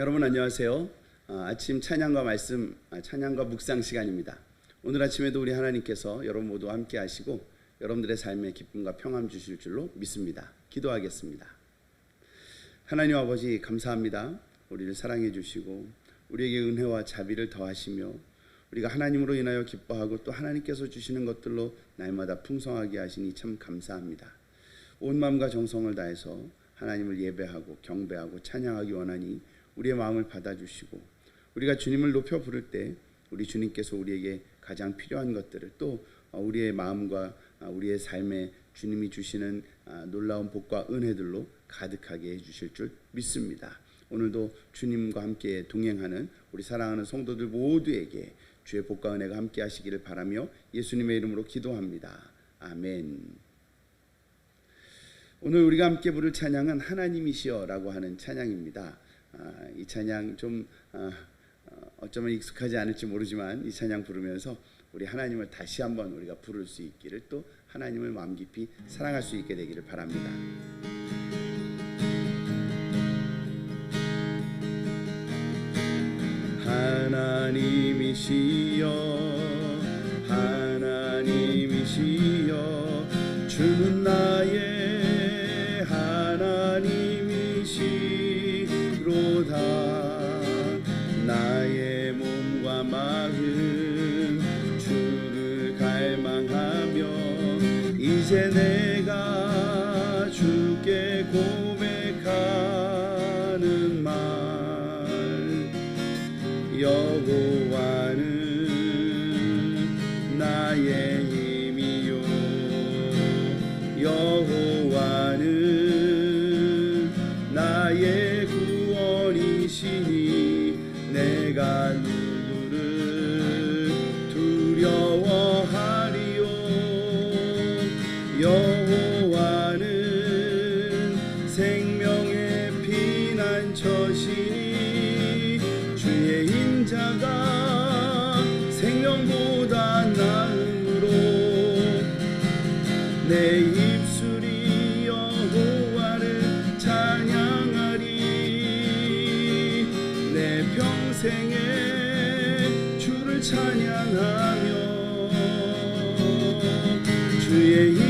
여러분 안녕하세요. 아, 아침 찬양과 말씀, 아, 찬양과 묵상 시간입니다. 오늘 아침에도 우리 하나님께서 여러분 모두 함께 하시고 여러분들의 삶에 기쁨과 평안 주실 줄로 믿습니다. 기도하겠습니다. 하나님 아버지 감사합니다. 우리를 사랑해 주시고 우리에게 은혜와 자비를 더하시며 우리가 하나님으로 인하여 기뻐하고 또 하나님께서 주시는 것들로 날마다 풍성하게 하시니 참 감사합니다. 온 마음과 정성을 다해서 하나님을 예배하고 경배하고 찬양하기 원하니 우리의 마음을 받아주시고 우리가 주님을 높여 부를 때 우리 주님께서 우리에게 가장 필요한 것들을 또 우리의 마음과 우리의 삶에 주님이 주시는 놀라운 복과 은혜들로 가득하게 해주실 줄 믿습니다. 오늘도 주님과 함께 동행하는 우리 사랑하는 성도들 모두에게 주의 복과 은혜가 함께 하시기를 바라며 예수님의 이름으로 기도합니다. 아멘. 오늘 우리가 함께 부를 찬양은 하나님이시여라고 하는 찬양입니다. 아, 이 찬양 좀 아, 어쩌면 익숙하지 않을지 모르지만 이 찬양 부르면서 우리 하나님을 다시 한번 우리가 부를 수 있기를 또 하나님을 마음 깊이 사랑할 수 있게 되기를 바랍니다. 하나님이시여 하나님 생에 주를 찬양하며 주의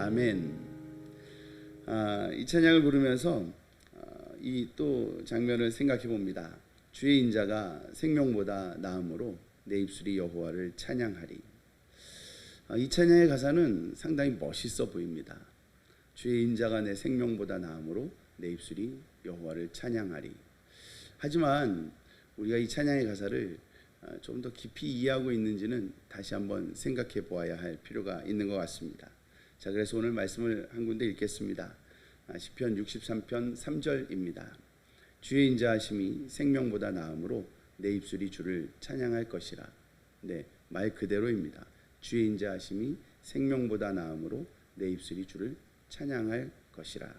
아멘. 아, 이 찬양을 부르면서 아, 이또 장면을 생각해 봅니다. 주의 인자가 생명보다 나음으로 내 입술이 여호와를 찬양하리. 아, 이 찬양의 가사는 상당히 멋있어 보입니다. 주의 인자가 내 생명보다 나음으로 내 입술이 여호와를 찬양하리. 하지만 우리가 이 찬양의 가사를 아, 좀더 깊이 이해하고 있는지는 다시 한번 생각해 보아야 할 필요가 있는 것 같습니다. 자, 그래서 오늘 말씀을 한 군데 읽겠습니다. 아, 시편 63편 3절입니다. 주의 인자하심이 생명보다 나음으로 내 입술이 주를 찬양할 것이라. 네, 말 그대로입니다. 주의 인자하심이 생명보다 나음으로 내 입술이 주를 찬양할 것이라.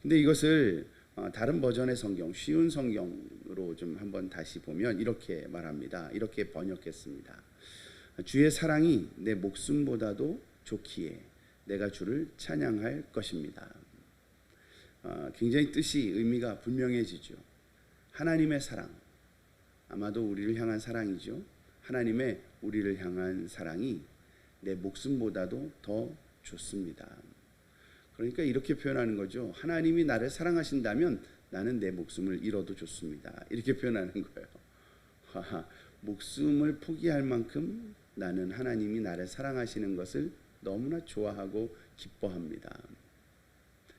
근데 이것을 어, 다른 버전의 성경, 쉬운 성경으로 좀 한번 다시 보면 이렇게 말합니다. 이렇게 번역했습니다. 주의 사랑이 내 목숨보다도 좋기에 내가 주를 찬양할 것입니다. 어, 굉장히 뜻이 의미가 분명해지죠. 하나님의 사랑, 아마도 우리를 향한 사랑이죠. 하나님의 우리를 향한 사랑이 내 목숨보다도 더 좋습니다. 그러니까 이렇게 표현하는 거죠. 하나님이 나를 사랑하신다면 나는 내 목숨을 잃어도 좋습니다. 이렇게 표현하는 거예요. 목숨을 포기할 만큼 나는 하나님이 나를 사랑하시는 것을 너무나 좋아하고 기뻐합니다.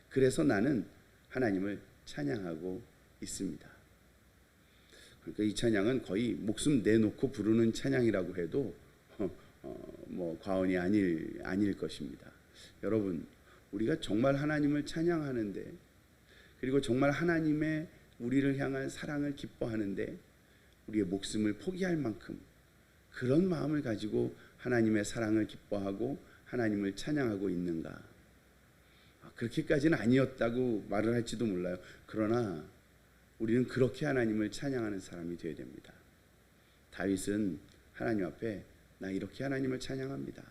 그래서 나는 하나님을 찬양하고 있습니다. 그러니까 이 찬양은 거의 목숨 내놓고 부르는 찬양이라고 해도 어, 어, 뭐 과언이 아닐 아닐 것입니다. 여러분, 우리가 정말 하나님을 찬양하는데 그리고 정말 하나님의 우리를 향한 사랑을 기뻐하는데 우리의 목숨을 포기할 만큼 그런 마음을 가지고 하나님의 사랑을 기뻐하고 하나님을 찬양하고 있는가? 아, 그렇게까지는 아니었다고 말을 할지도 몰라요. 그러나 우리는 그렇게 하나님을 찬양하는 사람이 되어야 됩니다. 다윗은 하나님 앞에 나 이렇게 하나님을 찬양합니다.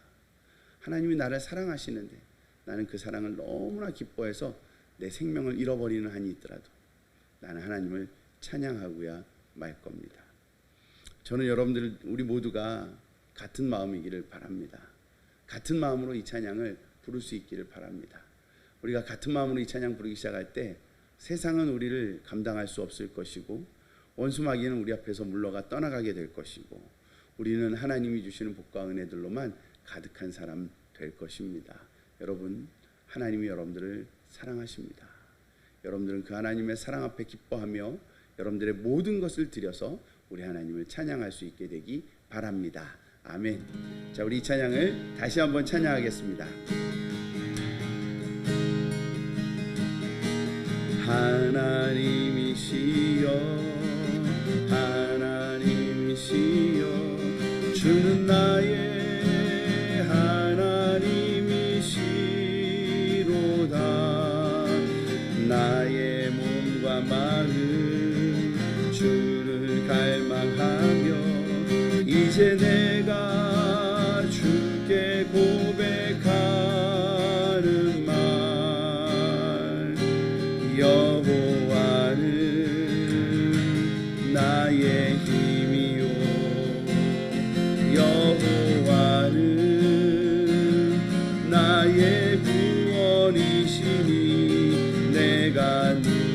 하나님이 나를 사랑하시는데 나는 그 사랑을 너무나 기뻐해서 내 생명을 잃어버리는 한이 있더라도 나는 하나님을 찬양하고야 말 겁니다. 저는 여러분들 우리 모두가 같은 마음이기를 바랍니다. 같은 마음으로 이 찬양을 부를 수 있기를 바랍니다. 우리가 같은 마음으로 이 찬양 부르기 시작할 때 세상은 우리를 감당할 수 없을 것이고 원수 마귀는 우리 앞에서 물러가 떠나가게 될 것이고 우리는 하나님이 주시는 복과 은혜들로만 가득한 사람 될 것입니다. 여러분 하나님이 여러분들을 사랑하십니다. 여러분들은 그 하나님의 사랑 앞에 기뻐하며 여러분들의 모든 것을 드려서 우리 하나님을 찬양할 수 있게 되기 바랍니다. 아멘. 자, 우리 이 찬양을 다시 한번 찬양하겠습니다. 하나님이시여 하나님이시여 주는 고백하는 말. 여호와는 나의 힘이요. 여호와는 나의 구원이시니 내가 누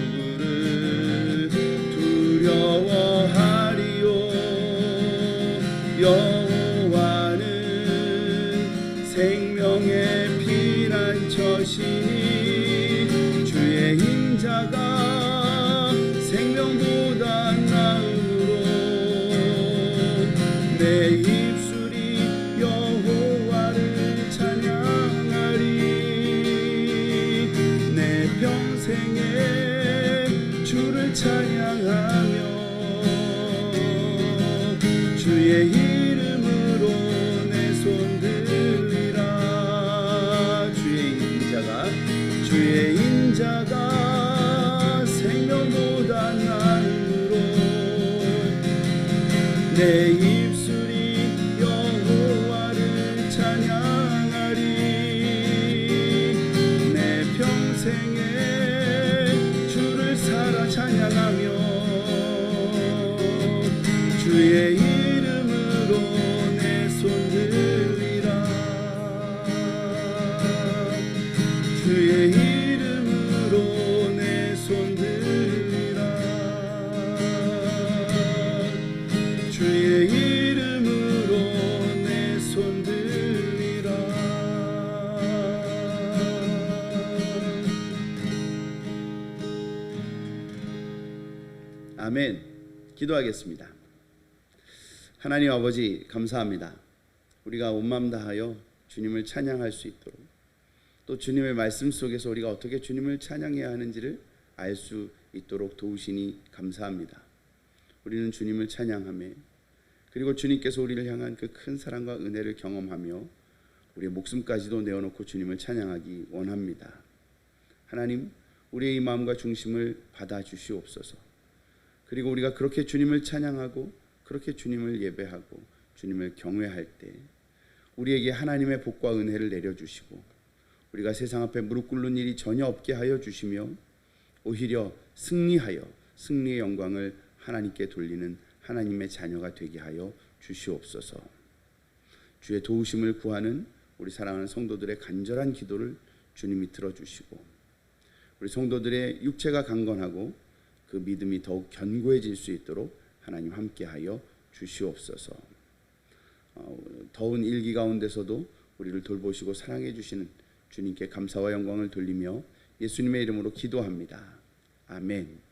내 입술이 여호와를 찬양하리. 내 평생에 주를 찬양하며 주의 이름으로 내 손 들리라. 주의 인자가 생명보다 나으로. 내 주의 이름으로 내 손 들리라. 주의 이름으로 내 손 들리라. 주의 이름으로 내 손 들리라. 아멘. 기도하겠습니다 하나님 아버지 감사합니다 우리가 온 마음 다하여 주님을 찬양할 수 있도록 또 주님의 말씀 속에서 우리가 어떻게 주님을 찬양해야 하는지를 알 수 있도록 도우시니 감사합니다. 우리는 주님을 찬양하며 그 그리고 주님께서 우리를 향한 그 큰 사랑과 은혜를 경험하며 우리의 목숨까지도 내어놓고 주님을 찬양하기 원합니다. 하나님, 우리의 이 마음과 중심을 받아 주시옵소서. 그리고 우리가 그렇게 주님을 찬양하고 그렇게 주님을 예배하고 주님을 경외할 때 우리에게 하나님의 복과 은혜를 내려 주시고 우리가 세상 앞에 무릎 꿇는 일이 전혀 없게 하여 주시며 오히려 승리하여 승리의 영광을 하나님께 돌리는 하나님의 자녀가 되게 하여 주시옵소서. 주의 도우심을 구하는 우리 사랑하는 성도들의 간절한 기도를 주님이 들어주시고 우리 성도들의 육체가 강건하고 그 믿음이 더욱 견고해질 수 있도록 하나님 함께하여 주시옵소서. 어, 더운 일기 가운데서도 우리를 돌보시고 사랑해 주시는 주님께 감사와 영광을 돌리며 예수님의 이름으로 기도합니다. 아멘.